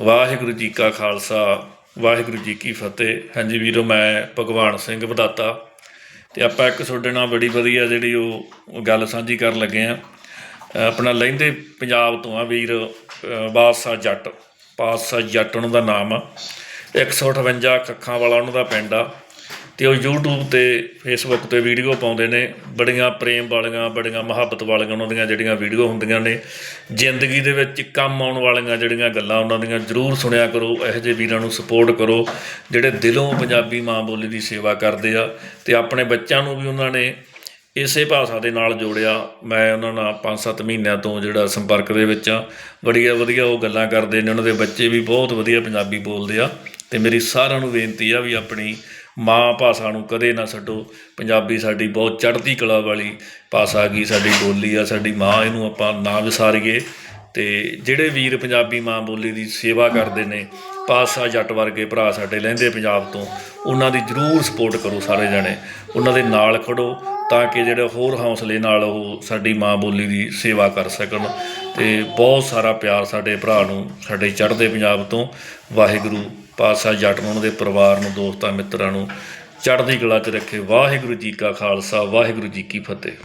ਵਾਹਿਗੁਰੂ ਜੀ ਕਾ ਖਾਲਸਾ, ਵਾਹਿਗੁਰੂ ਜੀ ਕੀ ਫਤਿਹ। ਹਾਂਜੀ ਵੀਰੋ, ਮੈਂ ਭਗਵਾਨ ਸਿੰਘ ਵਧਾਤਾ ਤੇ ਆਪਾਂ ਇੱਕ ਤੁਹਾਡੇ ਨਾਲ ਬੜੀ ਵਧੀਆ ਜਿਹੜੀ ਉਹ ਗੱਲ ਸਾਂਝੀ ਕਰਨ ਲੱਗੇ ਆ ਆਪਣਾ ਲਹਿੰਦੇ ਪੰਜਾਬ ਤੋਂ ਆ ਵੀਰ ਬਾਦਸ਼ਾਹ ਜੱਟ ਬਾਦਸ਼ਾਹ ਜੱਟ ਉਹਨਾਂ ਦਾ ਨਾਮ ਆ। 158 ਕੱਖਾਂ ਵਾਲਾ ਉਹਨਾਂ ਦਾ ਪਿੰਡ ਆ। ਤੇ ਉਹ YouTube ਤੇ, Facebook ਤੇ ਵੀਡੀਓ ਪਾਉਂਦੇ ਨੇ, ਬੜੀਆਂ ਪ੍ਰੇਮ ਵਾਲੀਆਂ, ਬੜੀਆਂ ਮੁਹੱਬਤ ਵਾਲੀਆਂ ਉਹਨਾਂ ਦੀਆਂ ਜਿਹੜੀਆਂ ਵੀਡੀਓ ਹੁੰਦੀਆਂ ਨੇ, ਜ਼ਿੰਦਗੀ ਦੇ ਵਿੱਚ ਕੰਮ ਆਉਣ ਵਾਲੀਆਂ ਜਿਹੜੀਆਂ ਗੱਲਾਂ ਉਹਨਾਂ ਦੀਆਂ ਜ਼ਰੂਰ ਸੁਣਿਆ ਕਰੋ, ਇਹੋ ਜਿਹੇ ਵੀਰਾਂ ਨੂੰ ਸਪੋਰਟ ਕਰੋ, ਜਿਹੜੇ ਦਿਲੋਂ ਪੰਜਾਬੀ ਮਾਂ ਬੋਲੀ ਦੀ ਸੇਵਾ ਕਰਦੇ ਆ, ਤੇ ਆਪਣੇ ਬੱਚਿਆਂ ਨੂੰ ਵੀ ਉਹਨਾਂ ਨੇ ਇਸੇ ਭਾਸ਼ਾ ਦੇ ਨਾਲ ਜੋੜਿਆ, ਮੈਂ ਉਹਨਾਂ ਨਾਲ 5-7 ਮਹੀਨਿਆਂ ਤੋਂ ਜਿਹੜਾ ਸੰਪਰਕ ਦੇ ਵਿੱਚ ਆ, ਬੜੀਆਂ ਵਧੀਆ ਉਹ ਗੱਲਾਂ ਕਰਦੇ ਨੇ, ਉਹਨਾਂ ਦੇ ਬੱਚੇ ਵੀ ਬਹੁਤ ਵਧੀਆ ਪੰਜਾਬੀ ਬੋਲਦੇ ਆ, ਤੇ ਮੇਰੀ ਸਾਰਿਆਂ ਨੂੰ ਬੇਨਤੀ ਆ ਵੀ ਆਪਣੀ ਮਾਂ ਭਾਸ਼ਾ ਨੂੰ ਕਦੇ ਨਾ ਛੱਡੋ। ਪੰਜਾਬੀ ਸਾਡੀ ਬਹੁਤ ਚੜ੍ਹਦੀ ਕਲਾ ਵਾਲੀ ਭਾਸ਼ਾ ਗਈ ਸਾਡੀ ਬੋਲੀ ਆ, ਸਾਡੀ ਮਾਂ, ਇਹਨੂੰ ਆਪਾਂ ਨਾ ਵਿਸਾਰੀਏ ਤੇ ਜਿਹੜੇ ਵੀਰ ਪੰਜਾਬੀ ਮਾਂ ਬੋਲੀ ਦੀ ਸੇਵਾ ਕਰਦੇ ਨੇ ਪਾਸਾ ਜੱਟ ਵਰਗੇ ਭਰਾ ਸਾਡੇ ਲਹਿੰਦੇ ਪੰਜਾਬ ਤੋਂ, ਉਹਨਾਂ ਦੀ ਜਰੂਰ ਸਪੋਰਟ ਕਰੋ ਸਾਰੇ ਜਣੇ। ਉਹਨਾਂ ਦੇ ਨਾਲ ਖੜੋ ਤਾਂ ਕਿ ਜਿਹੜੇ ਹੋਰ ਹੌਸਲੇ ਨਾਲ ਉਹ ਸਾਡੀ ਮਾਂ ਬੋਲੀ ਦੀ ਸੇਵਾ ਕਰ ਸਕਣ। ਤੇ ਬਹੁਤ ਸਾਰਾ ਪਿਆਰ ਸਾਡੇ ਭਰਾ ਨੂੰ ਸਾਡੇ ਚੜ੍ਹਦੇ ਪੰਜਾਬ ਤੋਂ। ਵਾਹਿਗੁਰੂ ਪਾਤਸ਼ਾਹ ਜੱਟ ਨੂੰ ਉਹਨਾਂ ਦੇ ਪਰਿਵਾਰ ਨੂੰ, ਦੋਸਤਾਂ ਮਿੱਤਰਾਂ ਨੂੰ ਚੜ੍ਹਦੀ ਕਲਾ 'ਚ ਰੱਖੇ। ਵਾਹਿਗੁਰੂ ਜੀ ਕਾ ਖਾਲਸਾ, ਵਾਹਿਗੁਰੂ ਜੀ ਕੀ ਫਤਿਹ।